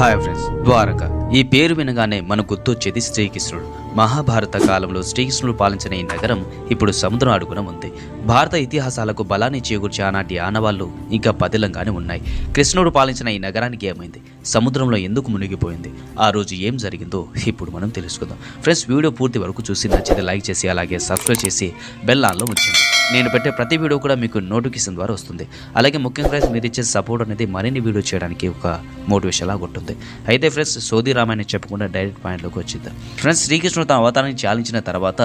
Hi friends Dwaraka. ఈ పేరు వినగానే మన గుర్తొచ్చేది శ్రీకృష్ణుడు. మహాభారత కాలంలో శ్రీకృష్ణుడు పాలించిన ఈ నగరం ఇప్పుడు సముద్రం అడుగున ఉంది. భారత ఇతిహాసాలకు బలాన్ని చేకూర్చే ఆనాటి ఆనవాళ్ళు ఇంకా పదిలంగానే ఉన్నాయి. కృష్ణుడు పాలించిన ఈ నగరానికి ఏమైంది? సముద్రంలో ఎందుకు మునిగిపోయింది? ఆ రోజు ఏం జరిగిందో ఇప్పుడు మనం తెలుసుకుందాం. ఫ్రెండ్స్ వీడియో పూర్తి వరకు చూసి నచ్చితే లైక్ చేసి అలాగే సబ్స్క్రైబ్ చేసి బెల్ ఆన్లో ఉంచండి. నేను పెట్టే ప్రతి వీడియో కూడా మీకు నోటిఫికేషన్ ద్వారా వస్తుంది. అలాగే ముఖ్యంగా ఫ్రెండ్స్ మీరు ఇచ్చే సపోర్ట్ అనేది మరిన్ని వీడియో చేయడానికి ఒక మోటివేషన్ లాగా ఉంటుంది. అయితే ఫ్రెండ్స్ సోది రామాయణ చెప్పకుండా డైరెక్ట్ పాయింట్లోకి వచ్చింది ఫ్రెండ్స్ శ్రీకృష్ణుడు తన అవతారాన్ని చాలించిన తర్వాత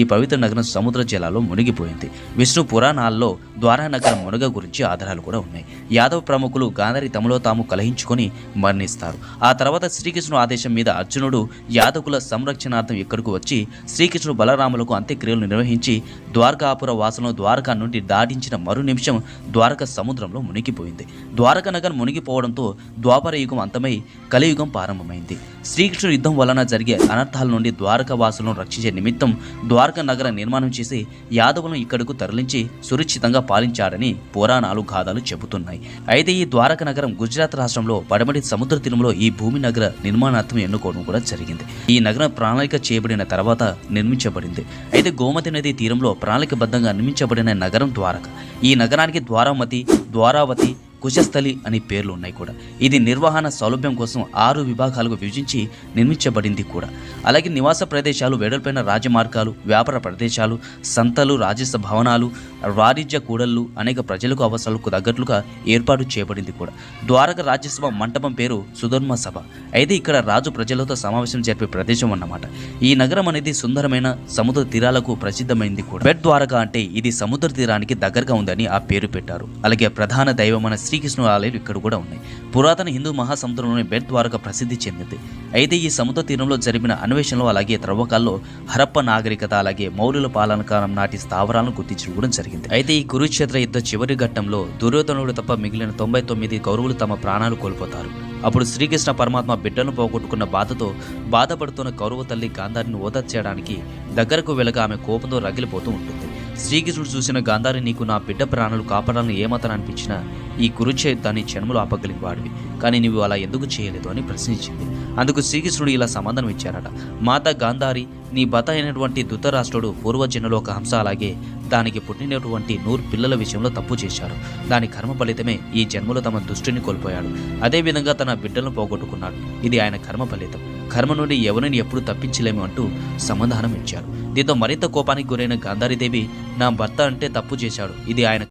ఈ పవిత్ర నగరం సముద్ర జలాల్లో మునిగిపోయింది. విష్ణు పురాణాల్లో ద్వారా నగరం మునగ గురించి ఆధారాలు కూడా ఉన్నాయి. యాదవ ప్రముఖులు గాంధారి తమలో తాము కలహించుకొని మరణిస్తారు. ఆ తర్వాత శ్రీకృష్ణుడు ఆదేశం మీద అర్జునుడు యాదకుల సంరక్షణార్థం ఇక్కడకు వచ్చి శ్రీకృష్ణుడు బలరాములకు అంత్యక్రియలు నిర్వహించి ద్వారకాపుర వాసన ద్వారకా నుండి దాటించిన మరు నిమిషం ద్వారక సముద్రంలో మునిగిపోయింది. ద్వారక నగరం మునిగిపోవడంతో ద్వాపర యుగం అంతమై కలియుగం ప్రారంభమైంది. శ్రీకృష్ణ యుద్ధం వలన జరిగే అనర్థాల నుండి ద్వారక వాసులను రక్షించే నిమిత్తం ద్వారక నగర నిర్మాణం చేసి యాదవులను ఇక్కడకు తరలించి సురక్షితంగా పాలించాడని పురాణాలు గాథలు చెబుతున్నాయి. అయితే ఈ ద్వారక నగరం గుజరాత్ రాష్ట్రంలో పడమటి సముద్ర తీరంలో ఈ భూమి నగర నిర్మాణార్థం ఎన్నుకోవడం కూడా జరిగింది. ఈ నగరం ప్రణాళిక చేయబడిన తర్వాత నిర్మించబడింది. అయితే గోమతి నది తీరంలో ప్రణాళికబద్ధంగా నిర్మించబడిన నగరం ద్వారక. ఈ నగరానికి ద్వారామతి ద్వారావతి కుశస్థలి అని పేర్లు ఉన్నాయి కూడా. ఇది నిర్వహణ సౌలభ్యం కోసం ఆరు విభాగాలుగా విభజించి నిర్మించబడింది కూడా. అలాగే నివాస ప్రదేశాలు వెడల్పైన రాజమార్గాలు వ్యాపార ప్రదేశాలు సంతలు రాజస్వ భవనాలు వాణిజ్య కూడళ్ళు అనేక ప్రజలకు అవసరాలకు తగ్గట్లుగా ఏర్పాటు చేయబడింది కూడా. ద్వారక రాజ్యసభ మంటపం పేరు సుధర్మ సభ. అయితే ఇక్కడ రాజు ప్రజలతో సమావేశం జరిపే ప్రదేశం అన్నమాట. ఈ నగరం అనేది సుందరమైన సముద్ర తీరాలకు ప్రసిద్ధమైంది కూడా. బెడ్ ద్వారక అంటే ఇది సముద్ర తీరానికి దగ్గరగా ఉందని ఆ పేరు పెట్టారు. అలాగే ప్రధాన దైవమైన శ్రీకృష్ణుడు ఆలయాలు ఇక్కడ కూడా ఉన్నాయి. పురాతన హిందూ మహాసముద్రంలోని బెడ్ ద్వారక ప్రసిద్ధి చెందింది. అయితే ఈ సముద్ర తీరంలో జరిపిన అన్వేషణలో అలాగే త్రవ్వకాల్లో హరప్ప నాగరికత అలాగే మౌర్యుల పాలన కాలం నాటి స్థావరాలను గుర్తించడం కూడా జరిగింది. అయితే ఈ కురుక్షేత్ర యుద్ధ చివరి ఘట్టంలో దుర్యోధనుడు తప్ప మిగిలిన తొంభై తొమ్మిది కౌరవులు తమ ప్రాణాలు కోల్పోతారు. అప్పుడు శ్రీకృష్ణ పరమాత్మ బిడ్డను పోగొట్టుకున్న బాధతో బాధపడుతున్న కౌరవ తల్లి గాంధారిని ఓదార్చేయడానికి దగ్గరకు వెళ్ళగా ఆమె కోపంతో రగిలిపోతూ ఉంటుంది. శ్రీకృష్ణుడు చూసిన గాంధారి నీకు నా బిడ్డ ప్రాణాలు కాపాడాలని ఏమాత్రం అనిపించినా ఈ కురుచేయుద్ధాన్ని జన్మలు ఆపగలిగిన వాడివి. కానీ నువ్వు అలా ఎందుకు చేయలేదు అని ప్రశ్నించింది. అందుకు శ్రీకృష్ణుడు ఇలా సమాధానం ఇచ్చారట. మాత గాంధారి నీ భర్త అయినటువంటి ధృతరాష్ట్రుడు పూర్వజన్మలో ఒక హంస అలాగే దానికి పుట్టినటువంటి నూరు పిల్లల విషయంలో తప్పు చేశారు. దాని కర్మ ఫలితమే ఈ జన్మలో తమ దృష్టిని కోల్పోయాడు. అదేవిధంగా తన బిడ్డలను పోగొట్టుకున్నాడు. ఇది ఆయన కర్మ ఫలితం. కర్మ నుండి ఎవరిని ఎప్పుడు తప్పించలేము అంటూ సమాధానం ఇచ్చారు దీంతో మరింత కోపానికి గురైన గాంధారీదేవి నా భర్త అంటే తప్పు చేశాడు. ఇది ఆయన